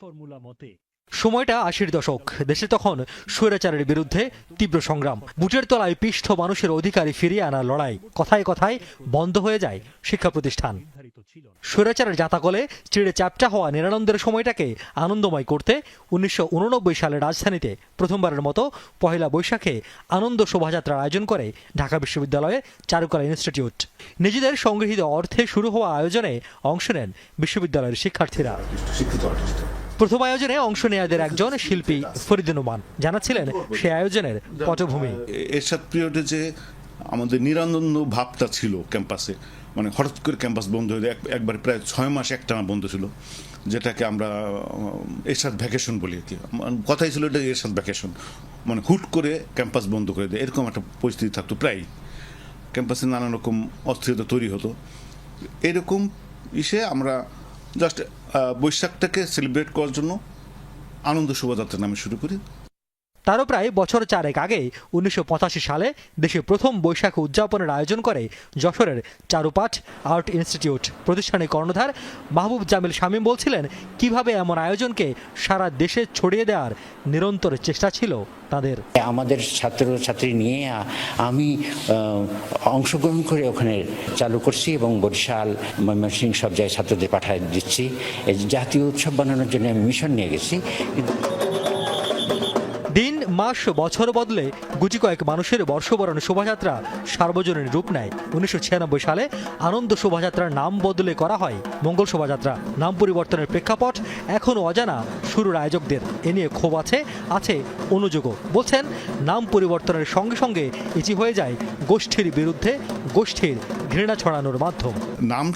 Formula মতে। সময়টা আশির দশক। দেশে তখন স্বৈরাচারের বিরুদ্ধে তীব্র সংগ্রাম। বুটের তলায় পিষ্ঠ মানুষের অধিকারী ফিরিয়ে আনার লড়াই কথায় কথায় বন্ধ হয়ে যায় শিক্ষা প্রতিষ্ঠান। স্বৈরাচারের জাতাকলে চিড়ে চ্যাপটা হওয়া নিরানন্দের সময়টাকে আনন্দময় করতে উনিশশো সালে রাজধানীতে প্রথমবারের মতো পহেলা বৈশাখে আনন্দ শোভাযাত্রার আয়োজন করে ঢাকা বিশ্ববিদ্যালয়ের চারুকলা ইনস্টিটিউট। নিজেদের সংগৃহীত অর্থে শুরু হওয়া আয়োজনে অংশ নেন বিশ্ববিদ্যালয়ের শিক্ষার্থীরা। প্রথম আয়োজনে অংশ নেয়াদের একজন শিল্পী ফরিদুন নোমান। জানাচ্ছিলেন সে আয়োজনের পটভূমি। এরশাদ পিরিয়ডে যে আমাদের নিরানন্দ ভাবটা ছিল ক্যাম্পাসে মানে হঠাৎ করে ক্যাম্পাস বন্ধ হয়ে একবার প্রায় ছয় মাস একটানা বন্ধ ছিল, যেটাকে আমরা এরশাদ ভ্যাকেশন বলি আর কি। কথাই ছিল এটা এরশাদ ভ্যাকেশন মানে হুট করে ক্যাম্পাস বন্ধ করে দেয়, এরকম একটা পরিস্থিতি থাকতো প্রায় ক্যাম্পাসে নানা রকম অস্থিরতা তৈরি হতো। এরকম ইসে আমরা জাস্ট বৈশাখটাকে সেলিব্রেট করার জন্য আনন্দ শোভাযাত্রা নামে শুরু করি। তারও প্রায় বছর চারেক আগে উনিশশো পঁচাশি সালে দেশে প্রথম বৈশাখ উদযাপনের আয়োজন করে যশোরের চারুপাঠ আর্ট ইনস্টিটিউট। প্রতিষ্ঠানের কর্ণধার মাহবুব জামিল শামীম বলছিলেন, কীভাবে এমন আয়োজনকে সারা দেশে ছড়িয়ে দেওয়ার নিরন্তর চেষ্টা ছিল তাদের? আমাদের ছাত্র ছাত্রী নিয়ে আমি অংশগ্রহণ করে ওখানে চালু করছি এবং বরিশাল ময়মনসিংহ সব জায়গায় ছাত্রদের পাঠায় দিচ্ছি। জাতীয় উৎসব বানানোর জন্য আমি মিশন নিয়ে গেছি। দিন, মাস, বছর বদলে গুটি কয়েক মানুষের বর্ষবরণ শোভাযাত্রা সার্বজনীন রূপ নেয়। উনিশশো ছিয়ানব্বই সালে আনন্দ শোভাযাত্রার নাম বদলে করা হয় মঙ্গল শোভাযাত্রা। নাম পরিবর্তনের প্রেক্ষাপট এখনও অজানা শুরুর আয়োজকদের। এ নিয়ে ক্ষোভ আছে আছে অনুযোগও। বলছেন, নাম পরিবর্তনের সঙ্গে সঙ্গে এটি হয়ে যায় গোষ্ঠীর বিরুদ্ধে গোষ্ঠীর ঘৃণা ছড়ানোর মাধ্যম। নাম